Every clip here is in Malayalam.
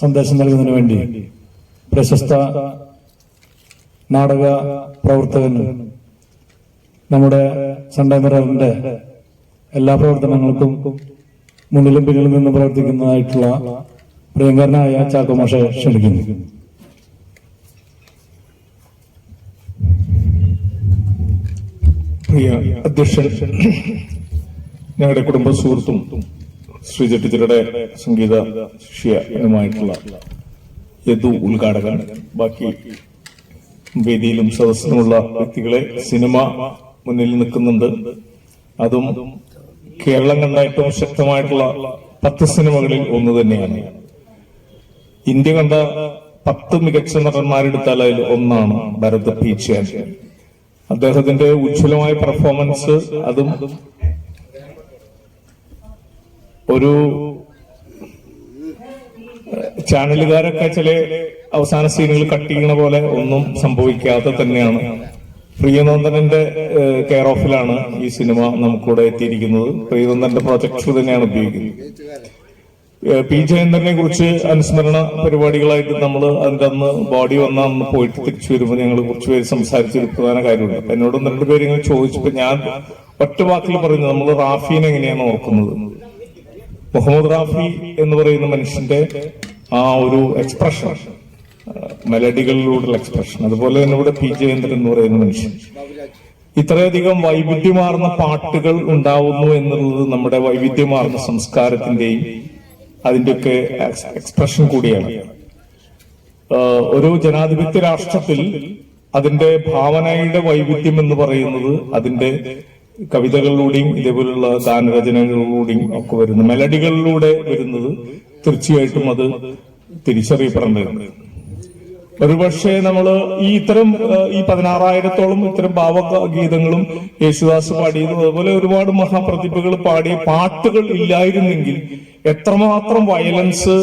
സന്ദേശം നൽകുന്നതിന് വേണ്ടി പ്രശസ്ത നാടക പ്രവർത്തകനും നമ്മുടെ സൺഡേ എല്ലാ പ്രവർത്തനങ്ങൾക്കും മുന്നിലും പിന്നിലും നിന്ന് പ്രവർത്തിക്കുന്നതായിട്ടുള്ള പ്രിയങ്കരനായ ചാക്കോമാഷെ ക്ഷണിക്കുന്നു. പ്രിയ അധ്യക്ഷൻ ഞങ്ങളുടെ കുടുംബ സുഹൃത്തും ശ്രീ ടീച്ചറുടെ സംഗീത ശിഷ്യനുമായിട്ടുള്ള യദു ഉദ്ഘാടകൻ. ബാക്കി വേദിയിലും സദസ്സിലുമുള്ള വ്യക്തികളെ സിനിമ മുന്നിൽ നിൽക്കുന്നുണ്ട്. അതും കേരളം കണ്ട ഏറ്റവും ശക്തമായിട്ടുള്ള പത്ത് സിനിമകളിൽ ഒന്ന് തന്നെയാണ്. ഇന്ത്യ കണ്ട പത്ത് മികച്ച നടന്മാരെടുത്താൽ അതിൽ ഒന്നാണ് ഭരത് പി അദ്ദേഹത്തിന്റെ ഉജ്ജ്വലമായ പെർഫോമൻസ് അതും ഒരു ചാനലുകാരൊക്കെ ചില അവസാന സീനുകൾ കട്ട് ചെയ്യണ പോലെ ഒന്നും സംഭവിക്കാതെ തന്നെയാണ്. പ്രിയനന്ദനന്റെ കെയർ ഓഫിലാണ് ഈ സിനിമ നമുക്കിവിടെ എത്തിയിരിക്കുന്നത്. പ്രിയനന്ദന്റെ പ്രോജക്ട്സ് തന്നെയാണ് ഉപയോഗിക്കുന്നത്. പി ജയന്ദ്രനെ കുറിച്ച് അനുസ്മരണ പരിപാടികളായിട്ട് നമ്മൾ അതിന്റെ അന്ന് ബോഡി വന്ന അന്ന് പോയിട്ട് തിരിച്ചു വരുമ്പോൾ ഞങ്ങൾ കുറച്ച് പേര് സംസാരിച്ചൊരു പ്രധാന കാര്യമുണ്ട്. എന്നോട് രണ്ടുപേരിങ്ങനെ രണ്ട് പേര് ഇങ്ങനെ ചോദിച്ചപ്പോ ഞാൻ ഒറ്റ വാക്കിൽ പറയുന്നത് നമ്മൾ റാഫീനെ എങ്ങനെയാണ് ഓർക്കുന്നത്? മുഹമ്മദ് റാഫി എന്ന് പറയുന്ന മനുഷ്യന്റെ ആ ഒരു എക്സ്പ്രഷൻ മെലഡികളിലൂടെയുള്ള എക്സ്പ്രഷൻ അതുപോലെ തന്നെ ഇവിടെ പി ജയേന്ദ്രൻ എന്ന് പറയുന്ന മനുഷ്യൻ. ഇത്രയധികം വൈവിധ്യമാർന്ന പാട്ടുകൾ ഉണ്ടാവുന്നു എന്നുള്ളത് നമ്മുടെ വൈവിധ്യമാർന്ന സംസ്കാരത്തിന്റെയും അതിന്റെയൊക്കെ എക്സ്പ്രഷൻ കൂടിയാണ്. ഒരു ജനാധിപത്യ രാഷ്ട്രത്തിൽ അതിന്റെ ഭാവനയുടെ വൈവിധ്യം എന്ന് പറയുന്നത് അതിന്റെ കവിതകളിലൂടെയും ഇതേപോലുള്ള ഗാനരചനകളിലൂടെയും ഒക്കെ വരുന്നു മെലഡികളിലൂടെ വരുന്നത് തീർച്ചയായിട്ടും അത് തിരിച്ചറിയപ്പെടേണ്ടതുണ്ട് ഒരുപക്ഷെ നമ്മൾ ഈ ഇത്തരം ഈ പതിനാറായിരത്തോളം ഇത്തരം ഭാവഗീതങ്ങളും യേശുദാസ് പാടിയതും അതുപോലെ ഒരുപാട് മഹാപ്രതിഭകൾ പാടിയ പാട്ടുകൾ ഇല്ലായിരുന്നെങ്കിൽ എത്രമാത്രം വയലൻസ്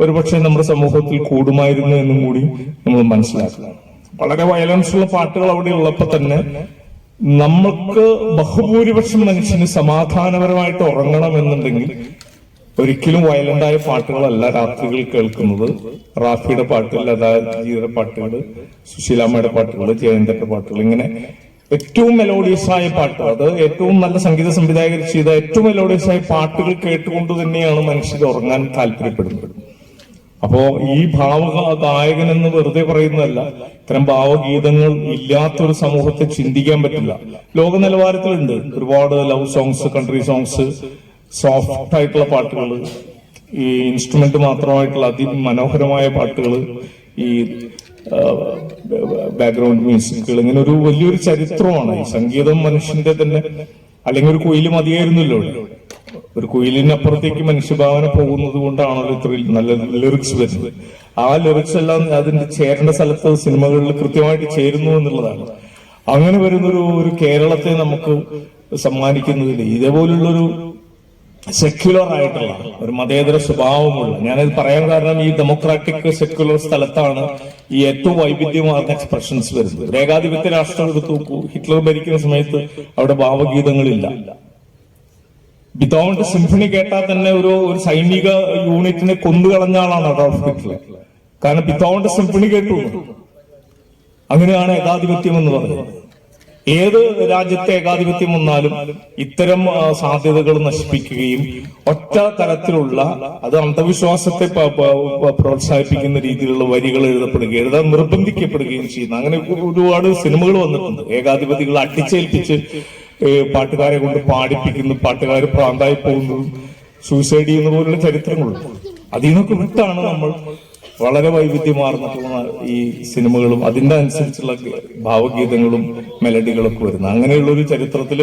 ഒരുപക്ഷെ നമ്മുടെ സമൂഹത്തിൽ കൂടുമായിരുന്നു എന്നും കൂടി നമ്മൾ മനസ്സിലാക്കണം. വളരെ വയലൻസ് ഉള്ള പാട്ടുകൾ അവിടെ ഉള്ളപ്പോ തന്നെ നമുക്ക് ബഹുഭൂരിപക്ഷം മനുഷ്യന് സമാധാനപരമായിട്ട് ഉറങ്ങണമെന്നുണ്ടെങ്കിൽ ഒരിക്കലും വയലന്റായ പാട്ടുകളല്ല രാത്രികൾ കേൾക്കുന്നത്. റാഫിയുടെ പാട്ടുകൾ ലതാജിയുടെ പാട്ടുകൾ സുശീലാമ്മയുടെ പാട്ടുകൾ ജയന്തന്റെ പാട്ടുകൾ ഇങ്ങനെ ഏറ്റവും മെലോഡിയസ് ആയ പാട്ട്. അത് ഏറ്റവും നല്ല സംഗീത സംവിധായകർ ചെയ്ത ഏറ്റവും മെലോഡിയസ് ആയ പാട്ടുകൾ കേട്ടുകൊണ്ട് തന്നെയാണ് മനുഷ്യർ ഉറങ്ങാൻ താല്പര്യപ്പെടുന്നത്. അപ്പോ ഈ ഭാവ ഗായകൻ എന്ന് വെറുതെ പറയുന്നതല്ല. ഇത്തരം ഭാവഗീതങ്ങൾ ഇല്ലാത്തൊരു സമൂഹത്തെ ചിന്തിക്കാൻ പറ്റില്ല. ലോക നിലവാരത്തിലുണ്ട്. ഒരുപാട് love songs country songs soft ആയിട്ടുള്ള പാട്ടുകൾ ഈ ഇൻസ്ട്രുമെന്റ് മാത്രമായിട്ടുള്ള അതിമനോഹരമായ പാട്ടുകൾ ഈ ബാക്ക്ഗ്രൗണ്ട് മ്യൂസിക്കുകൾ ഇങ്ങനെ ഒരു വലിയൊരു ചരിത്രമാണ്. ഈ സംഗീതം മനുഷ്യന്റെ തന്നെ അല്ലെങ്കിൽ ഒരു കൊയിലും മതിയായിരുന്നല്ലോ ഒരു കുയിലിനപ്പുറത്തേക്ക് മനുഷ്യഭാവന പോകുന്നത് കൊണ്ടാണല്ലോ ഇത്രയും നല്ല ലിറിക്സ് വരുന്നത്. ആ ലിറിക്സ് എല്ലാം അതിന്റെ ചേരേണ്ട സ്ഥലത്ത് സിനിമകളിൽ കൃത്യമായിട്ട് ചേരുന്നു എന്നുള്ളതാണ്. അങ്ങനെ വരുന്നൊരു ഒരു കേരളത്തെ നമുക്ക് സമ്മാനിക്കുന്നതിൽ ഇതേപോലുള്ളൊരു സെക്യുലർ ആയിട്ടുള്ള ഒരു മതേതര സ്വഭാവമുള്ള ഞാനത് പറയാൻ കാരണം ഈ ഡെമോക്രാറ്റിക് സെക്യുലർ സ്ഥലത്താണ് ഈ ഏറ്റവും വൈവിധ്യമാർന്ന എക്സ്പ്രഷൻസ് വരുന്നത്. ഏകാധിപത്യ രാഷ്ട്രം എടുത്തു നോക്കൂ. ഹിറ്റ്ലർ ഭരിക്കുന്ന സമയത്ത് അവിടെ ഭാവഗീതങ്ങളില്ല. വിതൗണ്ട് സിംഫണി കേട്ടാൽ തന്നെ ഒരു ഒരു സൈനിക യൂണിറ്റിനെ കൊന്നുകളഞ്ഞ ആളാണ് അഡോൾഫ് കാരണം വിതൗണ്ട് സിംഫണി കേട്ടു. അങ്ങനെയാണ് ഏകാധിപത്യം എന്ന് പറയുന്നത്. ഏത് രാജ്യത്തെ ഏകാധിപത്യം വന്നാലും ഇത്തരം സാധ്യതകൾ നശിപ്പിക്കുകയും ഒറ്റ തരത്തിലുള്ള അത് അന്ധവിശ്വാസത്തെ പ്രോത്സാഹിപ്പിക്കുന്ന രീതിയിലുള്ള വരികൾ എഴുതപ്പെടുകയും എഴുതാൻ നിർബന്ധിക്കപ്പെടുകയും ചെയ്യുന്നു അങ്ങനെ ഒരുപാട് സിനിമകൾ വന്നിട്ടുണ്ട്. ഏകാധിപതികൾ അടിച്ചേൽപ്പിച്ച് പാട്ടുകാരെ കൊണ്ട് പാടിപ്പിക്കുന്നു പാട്ടുകാർ പ്രാന്തായി പോകുന്നതും സൂസൈഡ് ചെയ്യുന്ന പോലുള്ള ചരിത്രങ്ങളുണ്ട് അതിൽ നിന്നൊക്കെ വിട്ടാണ് നമ്മൾ വളരെ വൈവിധ്യമാർന്നിട്ടുള്ള ഈ സിനിമകളും അതിന്റെ അനുസരിച്ചുള്ള ഭാവഗീതങ്ങളും മെലഡികളൊക്കെ വരുന്നത്. അങ്ങനെയുള്ള ഒരു ചരിത്രത്തിൽ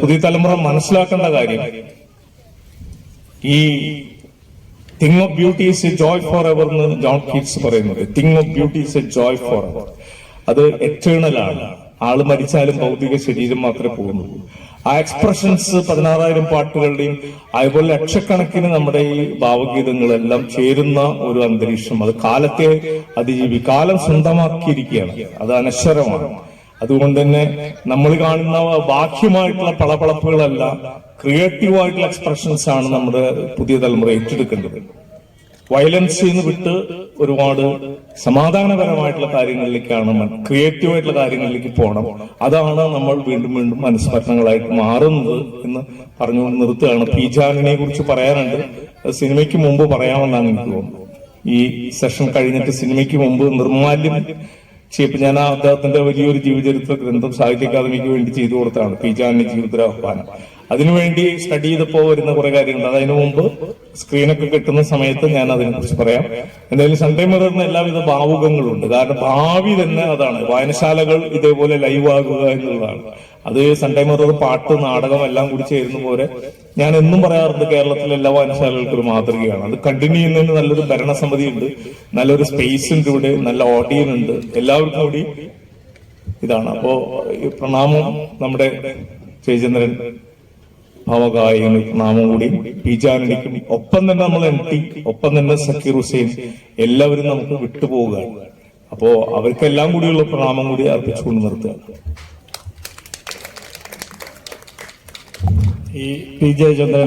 പുതിയ തലമുറ മനസ്സിലാക്കേണ്ട കാര്യം. ഈ thing of beauty is a joy for ever എന്ന് ജോൺ കീറ്റ്സ് പറയുന്നത് thing of beauty is a joy for ever അത് എറ്റേണൽ ആണ്. ആൾ മരിച്ചാലും ഭൗതിക ശരീരം മാത്രമേ പോകുന്നുള്ളൂ ആ എക്സ്പ്രഷൻസ് പതിനാറായിരം പാട്ടുകളുടെയും അതുപോലെ ലക്ഷക്കണക്കിന് നമ്മുടെ ഈ ഭാവഗീതങ്ങളെല്ലാം ചേരുന്ന ഒരു അന്തരീക്ഷം. അത് കാലത്തെ അതിജീവി കാലം സ്വന്തമാക്കിയിരിക്കുകയാണ്. അത് അനശ്വരമാണ്. അതുകൊണ്ട് തന്നെ നമ്മൾ കാണുന്ന ബാഹ്യമായിട്ടുള്ള പളപളപ്പുകളല്ല ക്രിയേറ്റീവ് ആയിട്ടുള്ള എക്സ്പ്രഷൻസ് ആണ് നമ്മുടെ പുതിയ തലമുറ ഏറ്റെടുക്കേണ്ടത്. വയലൻസിൽ നിന്ന് വിട്ട് ഒരുപാട് സമാധാനപരമായിട്ടുള്ള കാര്യങ്ങളിലേക്കാണ് ക്രിയേറ്റീവ് ആയിട്ടുള്ള കാര്യങ്ങളിലേക്ക് പോകണം അതാണ് നമ്മൾ വീണ്ടും വീണ്ടും അനുസ്മരണങ്ങളായിട്ട് മാറുന്നത് എന്ന് പറഞ്ഞു നിർത്തുകയാണ്. പി ജാനിനെ കുറിച്ച് പറയാനുണ്ട്. സിനിമയ്ക്ക് മുമ്പ് പറയാമെന്നാണ് എനിക്ക് തോന്നുന്നത്. ഈ സെഷൻ കഴിഞ്ഞിട്ട് സിനിമയ്ക്ക് മുമ്പ് നിർമാല്യം ചെയ്യപ്പോൾ ഞാൻ അദ്ദേഹത്തിന്റെ വലിയൊരു ജീവചരിത്ര ഗ്രന്ഥം സാഹിത്യ അക്കാദമിക്ക് വേണ്ടി ചെയ്തു കൊടുത്താണ് പി ജാനിന്റെ ജീവിതരാഹ്വാനം അതിനുവേണ്ടി സ്റ്റഡി ചെയ്തപ്പോ വരുന്ന കുറെ കാര്യങ്ങളുണ്ട്. അതിനു മുമ്പ് സ്ക്രീനൊക്കെ കിട്ടുന്ന സമയത്ത് ഞാൻ അതിനെക്കുറിച്ച് പറയാം. എന്തായാലും സൺഡേ മിററിന് എല്ലാവിധ ഭാവുകങ്ങളുണ്ട്. കാരണം ഭാവി തന്നെ അതാണ്. വായനശാലകൾ ഇതേപോലെ ലൈവ് ആകുക എന്നുള്ളതാണ്. അത് സൺഡേ മിറർ പാട്ട് നാടകം എല്ലാം കൂടി ചേരുന്ന പോലെ ഞാൻ എന്നും പറയാറുണ്ട് കേരളത്തിലെ എല്ലാ വായനശാലകൾക്കും മാതൃകയാണ്. അത് കണ്ടിന്യൂ ചെയ്യുന്നതിന് നല്ലൊരു ഭരണസമിതി ഉണ്ട് നല്ലൊരു സ്പേസ് ഉണ്ട് ഇവിടെ. നല്ല ഓഡിയൻ ഉണ്ട്. എല്ലാവർക്കും കൂടി ഇതാണ്. അപ്പോ പ്രണാമം നമ്മുടെ ജയചന്ദ്രൻ ഭാവഗായകന് നാമം കൂടി പിജാനടിക്കും. ഒപ്പം തന്നെ നമ്മൾ എം ടി ഒപ്പം തന്നെ സക്കീർ ഹുസൈൻ എല്ലാവരും നമുക്ക് വിട്ടുപോവുകയാണ് അപ്പോ അവർക്കെല്ലാം കൂടിയുള്ള പ്രണാമം കൂടി അർപ്പിച്ചുകൊണ്ട് നിർത്തുക. ഈ പി ജയചന്ദ്രൻ